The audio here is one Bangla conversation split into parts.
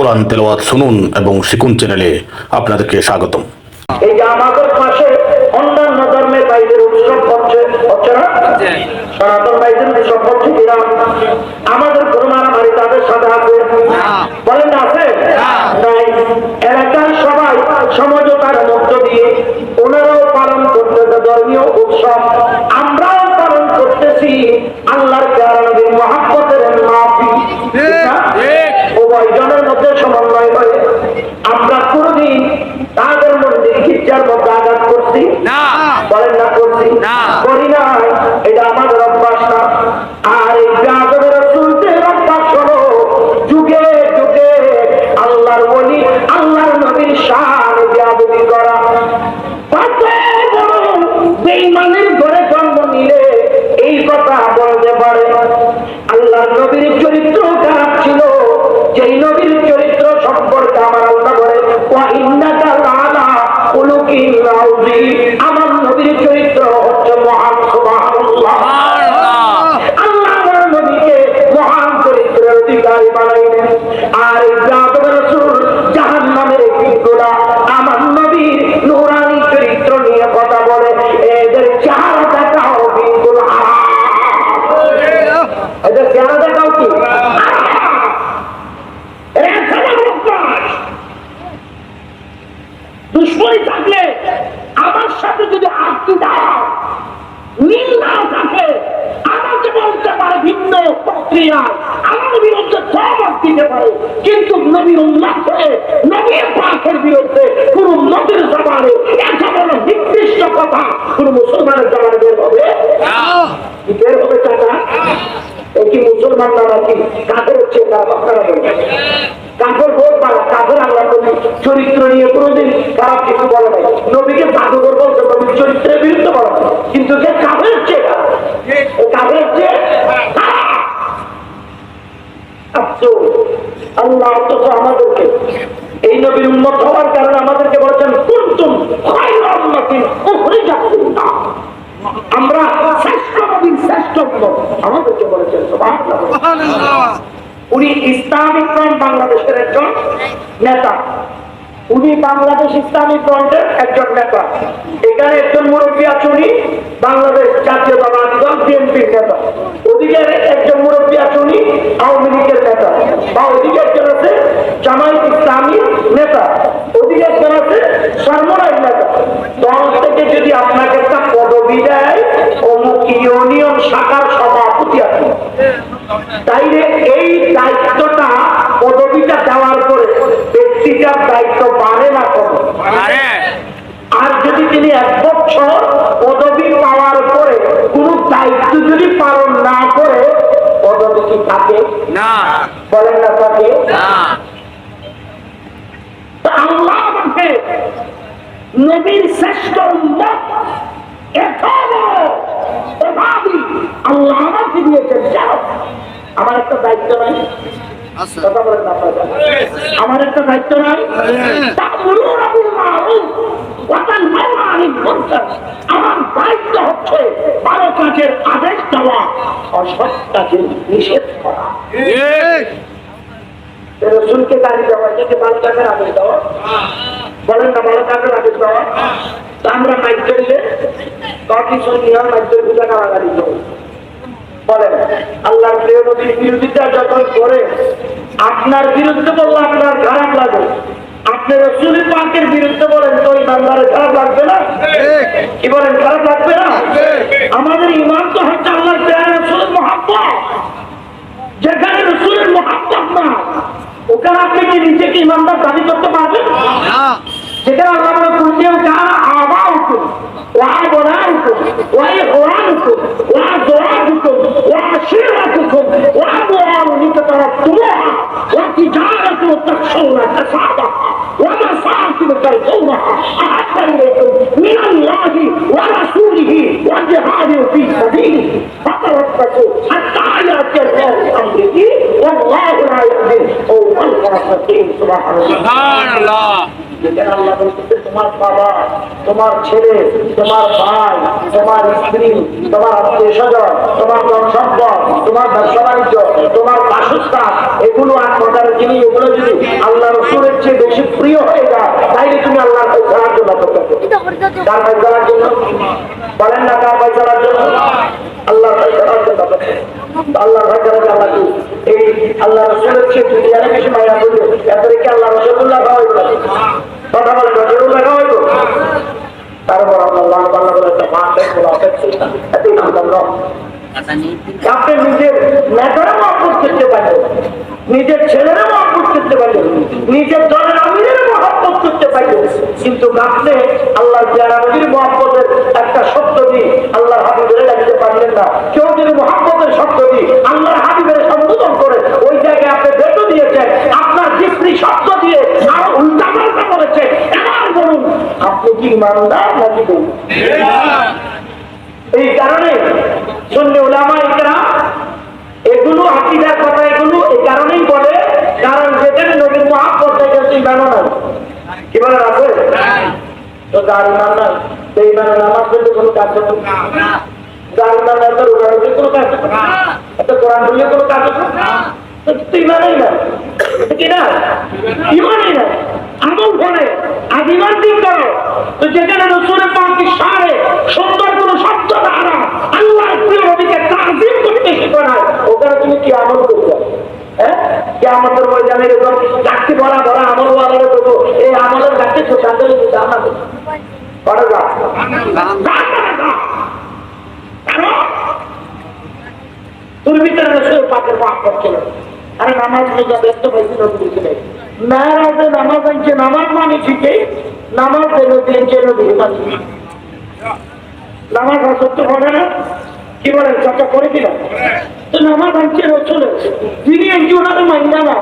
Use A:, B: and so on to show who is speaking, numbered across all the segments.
A: কোরআন তেলাওয়াত শুনুন এবং শিকুন চ্যানেলে আপনাদেরকে স্বাগতম।
B: এই যে আমাদের পাশে অন্যান্য ধর্মের বাইরের উৎসব হচ্ছে হচ্ছে না? সনাতন বাইরের উৎসব হচ্ছে কিনা? আমাদের কোনো মারামারি তাদের সাথে আছে? বলেন না আছে? নাই এলাকার সবাই সমঝোতার কোন মুসলমানের জবানে বের হবে। কি বের হবে এই কি মুসলমান না নাকি কাদের হচ্ছে আপনারা বলবেন ভোট আল্লাহ নবী চরিত্র নিয়ে কোনোদিন খারাপ কিছু বলে নাই। নবীকে জাদুঘর বলতে নবীর চরিত্রের বিরুদ্ধে বলা। কিন্তু যে হচ্ছে খারাপ। আফসোস, আল্লাহ অথচ আমাদেরকে এই নবীর উন্মত হওয়ার কারণে আমাদেরকে বলেছেন কুন্তুম খায়রা উম্মাতিন উখরিজাত লিন-নাস। আমরা শ্রেষ্ঠ নবীর শ্রেষ্ঠ উম্মত আমাদেরকে বলেছেন সুবহানাল্লাহ উনি ইসলামিক ফ্রন্ট বাংলাদেশের একজন নেতা। উনি বাংলাদেশ ইসলামিক ফ্রন্টের একজন নেতা। এখানে একজন মুরব্বী আছে উনি, বাংলাদেশ জাতীয়তাবাদী দল বিএনপির নেতা। ওদিকে একজন মুরব্বী আছে উনি, আওয়ামী লীগের নেতা। বা ওদিকে একজন আছে জামায়াত ইসলামী নেতা। ওদিকে একজন আছে সর্বরাই নেতা। দল থেকে যদি আপনাকে একটা পদবি দেয়, অমুক ইউনিয়ন শাখার তাইলে এই দায়িত্বটা পদবিটা দেওয়ার পরে ব্যক্তিটার দায়িত্ব বাড়ে না কম?
C: আর
B: যদি তিনি এক বছর পদবি পাওয়ার পরে কোন দায়িত্ব যদি পালন না করে পদবি কি থাকে?
C: না।
B: বলেন না থাকে? আল্লাহ নবীর শ্রেষ্ঠ উম্মত এখনও আল্লাহ আমাকে দিয়েছেন যাও আমার একটা দায়িত্ব নাই। কথা বলেন না আমার একটা দায়িত্ব নাই। আমার দায়িত্ব হচ্ছে ভালো কাজের আদেশ দেওয়া অসৎ কাজের নিষেধ করা। রসুলকে গাড়ি দেওয়া এটাকে ভালো কাজের আদেশ দেওয়া। বলেন না ভালো কাজের আদেশ দেওয়া। তা আমরা মাইক ধরলে কিছু নিয়ম মাইক ধরে পূজা কারাগারি দেবো বলেন আল্লাহর প্রিয় নবীর বিরোধিতা যখন করে আপনার বিরুদ্ধে বললে আপনার খারাপ লাগে। যেখানে রসুলের মহাব্বত না ওখানে আপনি কি নিজেকে ইমানদার দাবি করতে পারবেন? যেখানে আল্লাহ বলে কুন্দিয়াম কারা আবা হুকুম ওয়াই হোরা হুকুম وعشيرتكم وأموال اقترفتموها وتجارة تخشون كسادها ومساكن ترضونها أحب إليكم من الله ورسوله وجهاد في سبيله فتربصوا حتى يأتي الله بأمره والله لا يهدي القوم الفاسقين سبحان الله
C: সুবহানাল্লাহ
B: যেখানে আল্লাহ বলতেছে তোমার বাবা তোমার ছেলে তোমার ভাই তোমার স্ত্রী তোমার আত্মীয় স্বজন তোমার সম্পদ তোমার ব্যবসা বাণিজ্য তোমার বাসস্থান এগুলো এক প্রকারের জিনিস এগুলো যদি আল্লাহ রসুলের চেয়ে বেশি প্রিয় হয়ে যায় তাইলে তুমি আল্লাহর জন্য তার জন্য? বলেন না তার জন্য? আল্লাহ করার জন্য জন্য এই আল্লাহ রসুলের চেয়ে বেশি মায়া এত রেখে আল্লাহ রসুল্লাহ হয় কথা বলে রসুল্লাহ তারপর আল্লাহ আল্লাহ বলে একটা মা দেখব এতই নাম করলাম আপনি নিজের নেতারা মহব্বত করতে নিজের ছেলেরা মহব্বত করতে নিজের দলের আমিরের মহব্বত করতে কিন্তু আপনি আল্লাহ জানাবির মহব্বতের একটা শব্দ দিয়ে আল্লাহ হাবিবের লাগতে পারলেন না। কেউ যদি মহব্বতের শব্দ দিয়ে আল্লাহ হাবিবের সম্বোধন করে ওই জায়গায় আপনি বেটো দিয়েছেন আপনার জিসনি শব্দ দিয়ে আর উল্টা পাল্টা করেছে আপনি কি ইমানদার নাকি এই কারণে শুনলে ওলামা ইকরা এগুলো হাতিদার কথা এগুলো এই কারণেই বলে কারণ যেখানে নবীর মহাপত গেছে ইমানও নাই। কি বলে আছে তো যার ইমান নাই সেই ইমানে নামাজ পড়লে কোনো কাজ না। যার ইমান নাই তার উদাহরণ দিয়ে কোনো কাজ হবে না। কোরআন বললে কোনো কাজ হবে তো ইমানেই না কি না? ইমানই না আমল করে আজ করো তো যেখানে রসুলের পাঁচটি সারে সুন্দর কোনো শব্দ দ্বারা আল্লাহ প্রিয় নবীকে তাজিম করতে শিখো না ওখানে তুমি কি আমল করছ হ্যাঁ? কি আমাদের ময়দানে এরকম চাকরি ভরা ভরা আমল ওয়ালারে দেবো এই আমলের গাছে তো সান্দলে তো জানা করে। যা কারণ তোর ভিতরে রসুলের পাকের মাফ করছিল। আরে নামাজ রোজা ব্যস্ত পাইছি নদী নেই মেয়েরাজে নামাজ আনছে, নামাজ মানে ঠিকই নামাজ দেবে দিয়েছে নদী মানছে নামাজ সত্য হবে না। কি বলেন, চর্চা করে দিলাম। তো নামাজ আনছে রচলে তিনি একজন ওনাদের মাইনা না।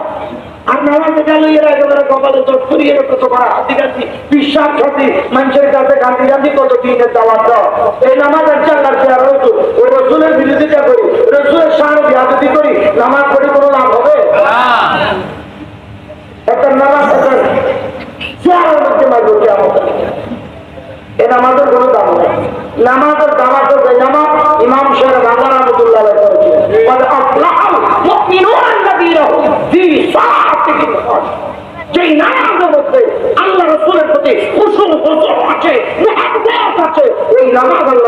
B: আর নামাজে গেল এরা একেবারে কপালে চট করিয়ে কত করা হাতি গাছি বিশ্বাস হাতি মানুষের কাছে গান্ধী গান্ধী কত দিনের দাওয়াত দাও। এই নামাজ আনছে আল্লাহ চেয়ার হতো ওই রসুলের বিরোধিতা করি, রসুলের সার বিয়াদি করি, নামাজ পড়ে কোনো লাভ হবে? একটা নামাজ একটা চেয়ারের মধ্যে মারবো কেমন এ নামাজের কোনো দাম নেই। নামাজের দাম আছে নামাজ ইমাম সাহেব বাংলা রহমতুল্লাহ করেছিলেন বলে আফলাহাল মুমিনুন আল্লাযীনা হুম ফি সালাতিহিম যেই নামাজের মধ্যে আল্লাহ রসুলের প্রতি খুশু খুশু আছে মহাব্বত আছে ওই নামাজ আল্লাহর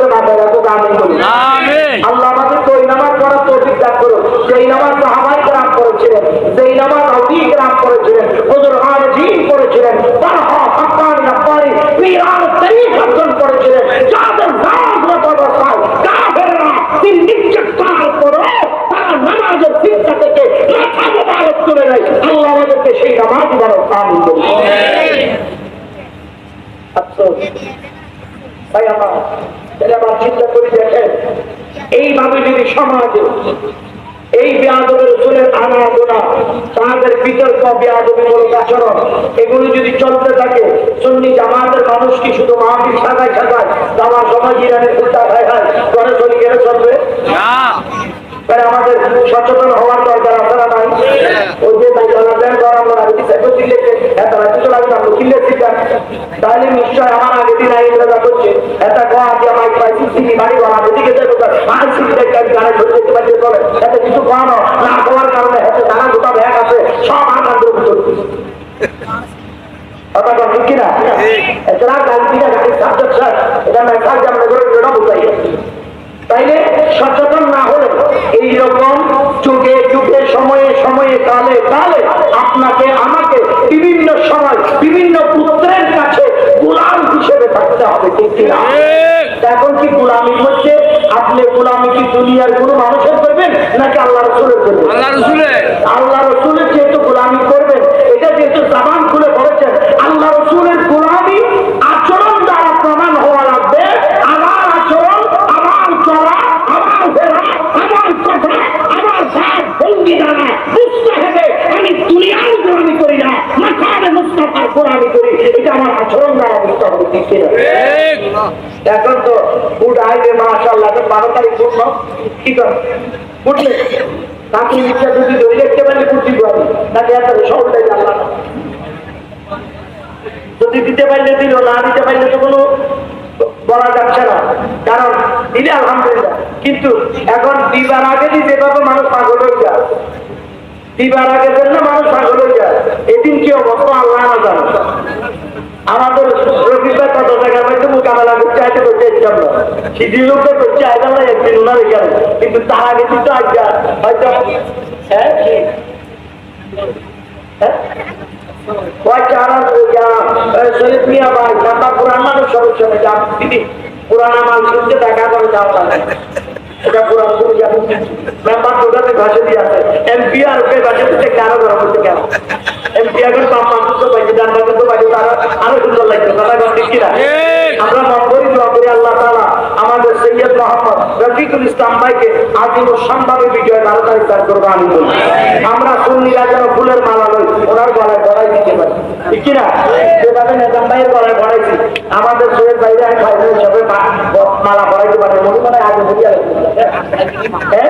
B: তুলে নেয় আল্লাহ আমাদেরকে সেই নামাজ আমিন বলি তাই আমার আমার চিন্তা দেখেন, এইভাবে যদি সমাজে এই আনা তাদের বিতর্ক বেয়াদবিমূলক আচরণ, এগুলো যদি চলতে থাকে, সুন্নি জামাতের মানুষ কি শুধু মাহফিল সাজায় সাজায় যাওয়ার সময় ইরানের উল্টা খায় খায় ঘরে চলে গেলে চলবে? তাই আমাদের সচেতন হওয়ার দরকার আপনারা নাই ওই যে তাই বলা যায় গরম না যদি সেটা দিলে এত রাজ্য চলে আমরা কিনলে তাহলে নিশ্চয় আমার আগে দিন আইন দাদা করছে। এটা কোয়া দিয়ে মাইক পাইছি সিনি বাড়ি বানা এদিকে যাব আর সিনি দেখতে আমি ধরে দেখতে পাচ্ছি বলে এত কিছু কোয়ানো না হওয়ার কারণে এত জানা গোটা ব্যাগ আছে সব আমার ভিতর কথা কন ঠিক কিনা? এছাড়া গাড়ি গাড়ির সাবজেক্ট স্যার এটা মেসাজ আমরা করে বুঝাই তাইলে সচেতন না হলে এইরকম যুগে যুগে সময়ে সময়ে কালে কালে আপনাকে আমাকে বিভিন্ন সময় বিভিন্ন পুত্রের কাছে গোলাম হিসেবে থাকতে হবে ঠিক কিনা? এখন কি গোলামি হচ্ছে? আপনি গোলামি কি দুনিয়ার কোনো মানুষের করবেন নাকি আল্লাহ রসুলের করবেন? আল্লাহ এখন তো বারো তারিখ কি করে? তাকে যদি দেখতে পারি ফুটি পারি তাকে এত সবটাই যদি দিতে পারলে দিল, না দিতে পারলে তো কোনো বলা যাচ্ছে না। কারণ দিলে আলহামদুলিল্লাহ। কিন্তু এখন দিবার আগে দিয়ে যেভাবে মানুষ পাগল হয়ে যায় দিবার আগে জন্য মানুষ পাগল হয়ে যায়। এদিন কি অবস্থা? আল্লাহ না জানে। আমাদের রবিবার কত জায়গায় হয়তো মোকাবেলা করতে আইতে করতে ইচ্ছাম না সিদ্ধি লোকটা করতে আইতাম না একদিন ওনার এখানে। কিন্তু তার আগে কিন্তু আইয়া হয়তো হ্যাঁ? হ্যাঁ? দেখা করে যাও না এটা পুরান শুনে যাব মেম্বার তোটাতে ভাষা দিয়ে আছে। এমপি আর ওকে ভাষা দিতে কেন করা হচ্ছে কেন? এমপি এখন পাপ মানুষ তো পাইছে ডান ডান তো পাইছে তারা আরও সুন্দর লাগছে। কথা ঠিক কিনা? আমরা মন করি দোয়া করি আল্লাহ তাআলা আমাদের সৈয়দ মোহাম্মদ রফিকুল ইসলাম ভাইকে আজীব সম্ভাবে বিজয় বারো তারিখ তার করব আমি বলি আমরা সুন্নিরা যেন ফুলের মালা লই ওনার গলায় গড়াই দিতে পারি। ঠিক কিনা? যেভাবে নেজাম ভাইয়ের গলায় গড়াইছি। আমাদের সৈয়দ ভাইরা খাইলে সবে মালা গড়াইতে পারে। মনে মনে আগে বুঝিয়ে হ্যাঁ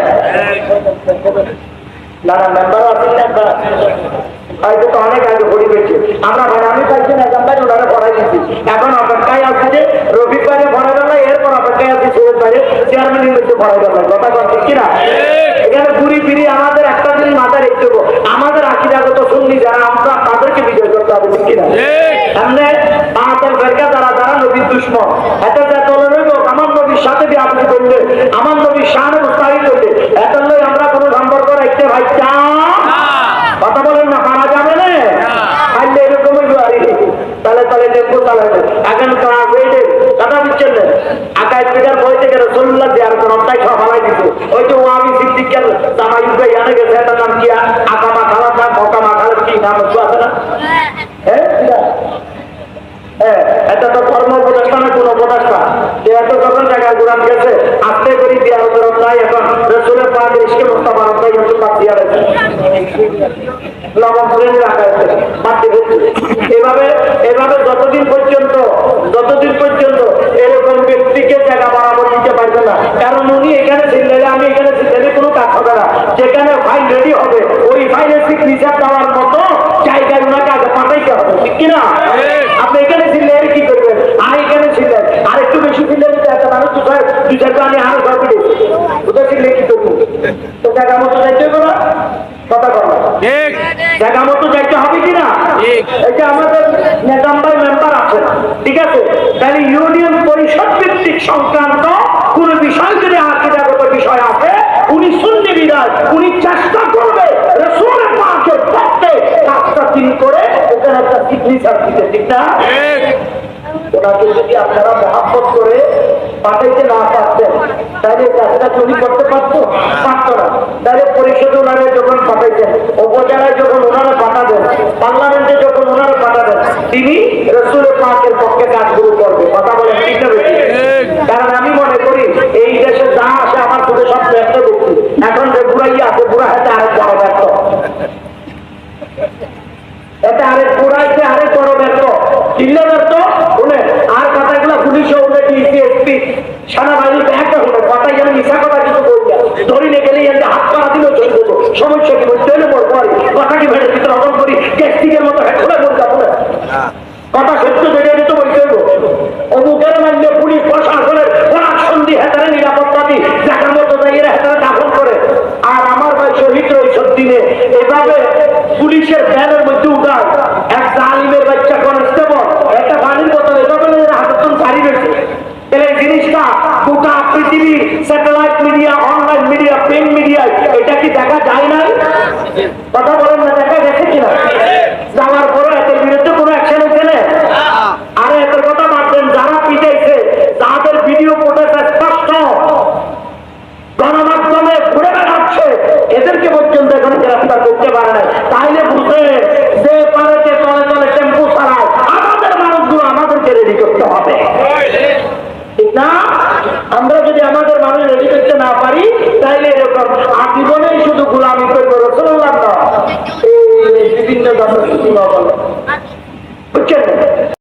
B: না মেম্বার আছেন না? হয়তো তো অনেক আগে ভরি পেয়েছে আমরা ভাই, আমি পাইছি না জানতাম ওনারা পড়াই দিচ্ছি এখন অপেক্ষায় আছে যে রবিবারে ভরা গেল আছে বাইরে কথা কথা কিনা? এখানে ঘুরি ফিরি আমাদের একটা দিন মাথায় রেখে দেবো আমাদের আশিরাগত শুনলি যারা আমরা তাদেরকে বিজয় করতে হবে ঠিক কিনা? সামনে বাহাত্তর ফেরকা যারা যারা নবীর দুশ্মন এত যা তোলে রইব আমার নবীর সাথে বিয়াপতি করলে আমার নবীর শানে উৎসাহিত করলে এত লই আমরা কোনো সম্পর্ক রাখতে ভাই কথা বলেন না পারা যাবে না? তাহলে তাহলে দেখব তাহলে এখন ক্লাস এইটে কথা পিটার রসুল্লাহ দেওয়ার কোন সব দিত ওই যে ওয়াবি সিদ্দিকের জামাই উঠে জানে গেছে এটার নাম কি? আকামা খালার নাম মকামা খালার কি? নাম আছে না? হ্যাঁ। এটা? হ্যাঁ, এটা তো কর্ম যতদিন পর্যন্ত যতদিন পর্যন্ত এরকম ব্যক্তিকে জায়গা বরাবর দিতে পারবে না, কারণ উনি এখানে ছিলেন, আমি এখানে ছিলেন, কোনো কাজ হবে না। যেখানে ফাইল রেডি হবে, ওই ফাইলে সিগনেচার দেওয়ার মতো জায়গায় ওনাকে আগে পাঠাইতে হবে, ঠিক কিনা? দু চারটা আমি আরও কি তো জায়গা মতো যাইতে হবে না? কথা কথা
C: ঠিক।
B: জায়গা মতো যাইতে হবে। এটা আমাদের মেম্বার আছে ঠিক আছে? তাহলে ইউনিয়ন পরিষদ ভিত্তিক সংক্রান্ত কোন বিষয় যদি বিষয় আছে উনি উনি চেষ্টা করবে রসুলের মাকে পক্ষে কাজটা তিনি করে ওখানে একটা সিগনেচার দিতে ঠিক না? ওনাকে যদি আপনারা মহাব্বত করে পাঠাইতে না পারতেন তাহলে কাজটা চুরি করতে পারতো পারতো না। তাহলে পরিষদ ওনারা যখন পাঠাইতেন উপজেলায় যখন ওনারা পাঠাবেন, পার্লামেন্টে যখন ওনারা পাঠাবেন, তিনি রসুলের পাকের পক্ষে কাজগুলো করবে কথা বলেন ঠিক না বেশি? কারণ আমি মনে করি এই দেশে যা আসে আমার চোখে সব ব্যর্থ দেখছি এখন যে বুড়াইয়া আছে বুড়া হাতে আরেক বড় ব্যর্থ এটা আরেক পুরাইতে আরেক বড় ব্যর্থ চিল্লা ব্যর্থ শুনে আর কথাগুলো পুলিশে উঠে ডিসি এসপি সেনাবাহিনীতে একটা শুনে কথা যেন মিশা কথা কিছু বলছে ধরি নিয়ে গেলে এতে হাত পাড়া দিলেও চলে যেত সমস্যা কি বলছে হলে পরে কথা কি। ভেড়ে ভিতরে অটল করি গ্যাস্টিকের মতো করে বলতে হবে। কথা সত্য দেখে দিতে বলতে হইব। অমুকের মানলে পুলিশ প্রশাসনের পরাগ সন্ধি হেতারে নিরাপত্তা দি দেখার মতো দাঁড়িয়ে হেতারে দাফন করে আর আমার ভাই শহীদ রয়েছে দিনে এভাবে পুলিশের ব্যানের মধ্যে উঠায় এক জালিমের বাচ্চা কনস্টেবল একটা পানির বোতল এভাবে হাতন সারি রয়েছে তাহলে এই জিনিসটা গোটা পৃথিবী satellite media online media print মিডিয়ায় এটা কি দেখা যায় নাই। কথা বলেন